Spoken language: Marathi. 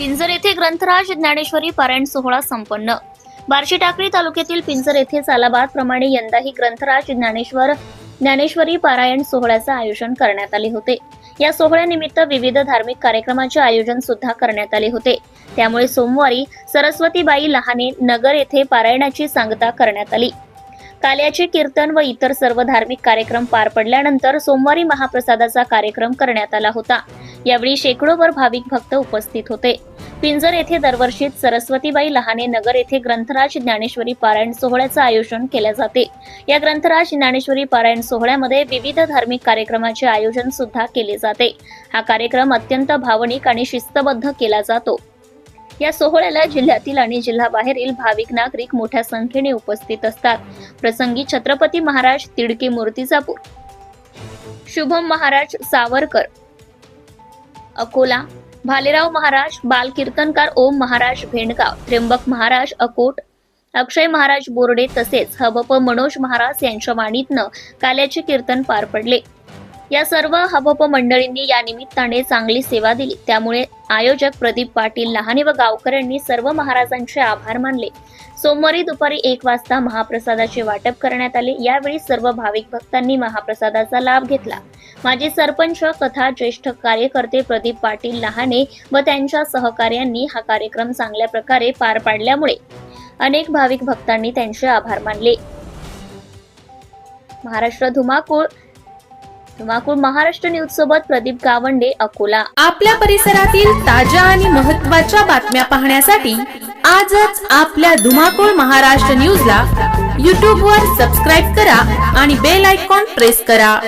पिंजर येथे ग्रंथराज ज्ञानेश्वरी पारायण सोहळा संपन्न. बार्शी टाकळी तालुक्यातील पिंजर येथे सालाबाद प्रमाणे यंदाही ग्रंथराज ज्ञानेश्वर ज्ञानेश्वरी पारायण सोहळ्याचे आयोजन करण्यात आले होते. या सोहळ्यानिमित्त विविध धार्मिक कार्यक्रमाचे आयोजन सुद्धा करण्यात आले होते. त्यामुळे सोमवारी सरस्वतीबाई लहाने नगर येथे पारायणाची सांगता करण्यात आली. काल्याचे कीर्तन व इतर सर्व धार्मिक कार्यक्रम पार पडल्यानंतर सोमवारी महाप्रसादाचा कार्यक्रम करण्यात आला होता. यावेळी शेकडोभर भाविक भक्त उपस्थित होते. पिंजर येथे दरवर्षी सरस्वतीबाई लहाने नगर येथे ग्रंथराज ज्ञानेश्वरी पारायण सोहळ्याचं आयोजन केले जाते. या ग्रंथराज ज्ञानेश्वरी पारायण सोहळ्यामध्ये विविध धार्मिक कार्यक्रमाचे आयोजन सुद्धा केले जाते. हा कार्यक्रम अत्यंत भावनिक आणि शिस्तबद्ध केला जातो. या सोहळ्याला जिल्ह्यातील आणि जिल्हाबाहेरील भाविक नागरिक मोठ्या संख्येने उपस्थित असतात. प्रसंगी छत्रपती महाराज तिडके मूर्तिजापूर. शुभम महाराज सावरकर. अकोला. भालेराव महाराज बाल कीर्तनकार ओम महाराज भेंडगाव त्र्यंबक महाराज अकोट अक्षय महाराज बोर्डे तसेच हबप मनोज महाराज यांच्या वाणीतनं काल्याचे कीर्तन पार पडले. या सर्व हबप मंडळींनी या निमित्ताने चांगली सेवा दिली. त्यामुळे आयोजक प्रदीप पाटील लहाने व गावकऱ्यांनी सर्व महाराजांचे आभार मानले. सोमवारी दुपारी एक वाजता महाप्रसादाचे वाटप करण्यात आले. यावेळी सर्व भाविक भक्तांनी महाप्रसादाचा लाभ घेतला. माजी सरपंच कथा ज्येष्ठ कार्यकर्ते प्रदीप पाटील लहाने व त्यांच्या सहकार्यांनी हा कार्यक्रम चांगल्या प्रकारे पार पाडल्यामुळे अनेक भाविक भक्तांनी त्यांचे आभार मानले. महाराष्ट्र धुमाकूळ धुमाकूळ महाराष्ट्र न्यूज सोबत प्रदीप गावंडे अकोला. आपल्या परिसरातील ताज्या आणि महत्त्वाच्या बातम्या पाहण्यासाठी आजच आपल्या धुमाकूळ महाराष्ट्र न्यूजला यूट्यूबवर सबस्क्राईब करा आणि बेल आयकॉन प्रेस करा.